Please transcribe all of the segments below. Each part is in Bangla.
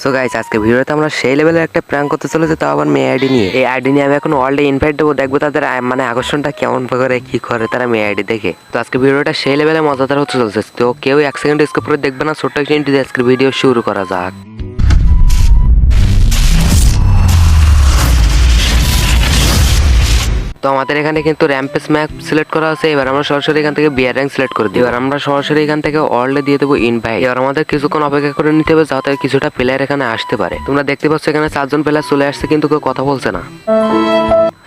সো গাইস আজকে ভিডিওতে আমরা সেই লেভেলের একটা প্র্যাঙ্ক করতে চলেছে, তাও আবার মেয়ে আইডি নিয়ে। এই আইডি নিয়ে আমি এখন ওয়ার্ল্ডে ইনভাইট দেবো, দেখব তাদের মানে আকর্ষণটা কেমন করে, কি করে তারা মেয়ে আইডি দেখে। তো আজকে ভিডিওটা সেই লেভেলে মজাদার হতে চলছে, তো কেউ এক সেকেন্ড স্কিপ করে দেখবে না, ছোট্ট একটা ইন্টি আজকের ভিডিও শুরু করা যাক। তো আমাদের এখানে কিন্তু র্যাম্পেস ম্যাপ সিলেক্ট করা আছে। এবার আমরা সরাসরি এখান থেকে বিয়ার র্যাঙ্ক সিলেক্ট করে দিই এবার আমরা সরাসরি এখান থেকে অলরে দিয়ে দেবো ইনভাইট এবার আমাদের কিছুক্ষণ অপেক্ষা করে নিতে হবে যাতে কিছুটা প্লেয়ার এখানে আসতে পারে। তোমরা দেখতে পাচ্ছ এখানে চারজন প্লেয়ার চলে আসছে কিন্তু কেউ কথা বলছে না।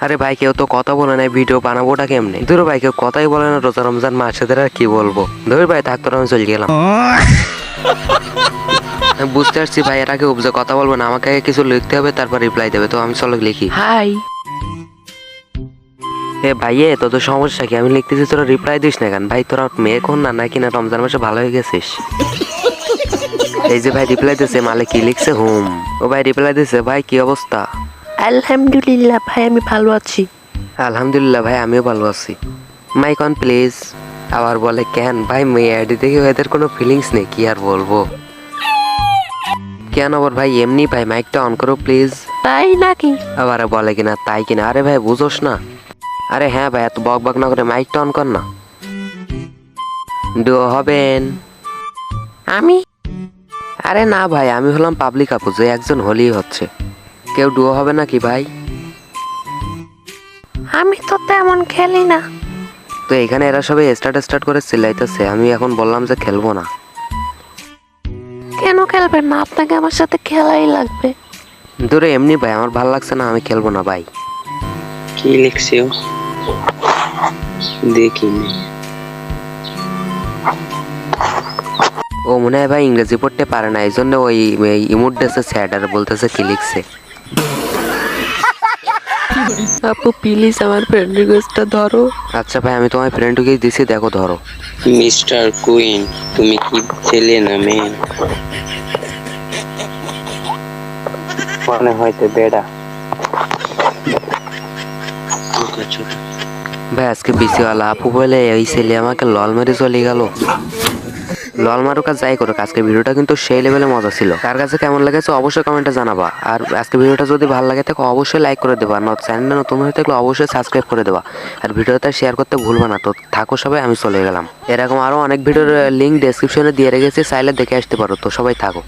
আরে ভাই কেউ তো কথা বলে না ভিডিও বানাবোটা কেমনে? ধরো ভাই কেউ কথাই বলে না রোজা রমজান মাস আর কি বলব? ধর ভাই থাক তোর আমি চলে গেলাম। আমি বুঝতে পারছি ভাই এর আগে উপজে কথা বলব না আমাকে আগে কিছু লিখতে হবে তারপর রিপ্লাই দেবে। তো আমি চলো লিখি। হাই এ ভাইয়ে তোদের সমস্যা কি? আমি লিখতেছি তোরা রিপ্লাই দিস না কেন? ভাই তোরা মেয়ে কোন না নাকি না রমজান মাসে ভালো হয়ে গেছিস? এই যে ভাই রিপ্লাই দিছে মালে কি লিখছে? হুম। ও ভাই রিপ্লাই দিছে ভাই কি অবস্থা? আলহামদুলিল্লাহ ভাই আমি ভালো আছি। আলহামদুলিল্লাহ ভাই আমিও ভালো আছি। মাইক অন প্লিজ আবার বলে কেন? ভাই মেয়ে আইডি দেখে এদের কোনো ফিলিংস নেই কি আর বলব? কেন আবার ভাই এমনি ভাই মাইকটা অন করো প্লিজ তাই নাকি? আবার বলে কিনা তাই কিনা? আরে ভাই বুঝোস না। আরে হ্যাঁ ভাই এত বক বক না করে মাইকটা অন কর না। ডুও হবেন। আমি? আরে না ভাই আমি হলাম পাবলিক আপু যে একজন হলেই হচ্ছে। কেউ ডুও হবে নাকি ভাই? আমি তো তেমন খেলি না। তো এখানে এরা সবাই স্টার্ট স্টার্ট করে চিল্লাইতেছে আমি এখন বললাম যে খেলব না। কেন খেলবেন না? আপনাকে আমার সাথে খেলাই লাগবে। দূরে এমনি ভাই আমার ভালো লাগছে না আমি খেলব না ভাই। কি লিখছে ও? দেখিনি। ও মনে হয় ভাই ইংরেজি পড়তে পারে না এই জন্য ওই ইমোট দেশে স্যাড আর বলতেছে কি লিখছে। আপু প্লিজ আমার ফ্রেন্ড রিকোয়েস্টটা ধরো। আচ্ছা ভাই আমি তোমার ফ্রেন্ডকে দিছি দেখো ধরো। মিস্টার কুইন তুমি কি ছেলে না মেয়ে? মনে হয়তো বেড়া। ছোট ভাই, আজকে বিসিওয়ালা আপু বলে এই ছেলে আমাকে লল মেরে চলে গেল। লল মারুক যাই করুক, আজকে ভিডিওটা কিন্তু সেই লেভেলে মজা ছিল। কার কাছে কেমন লেগেছে অবশ্যই কমেন্টে জানাবা। আর আজকে ভিডিওটা যদি ভালো লাগে থাকে, অবশ্যই লাইক করে দেবা। আর চ্যানেলটা নতুন হয়ে থাকলে অবশ্যই সাবস্ক্রাইব করে দেবা। আর ভিডিওটা শেয়ার করতে ভুলবা না। তো থাকো সবাই, আমি চলে গেলাম। এরকম আরও অনেক ভিডিওর লিঙ্ক ডেসক্রিপশনে দিয়ে রেখেছি, চাইলে দেখে আসতে পারো। তো সবাই থাকো।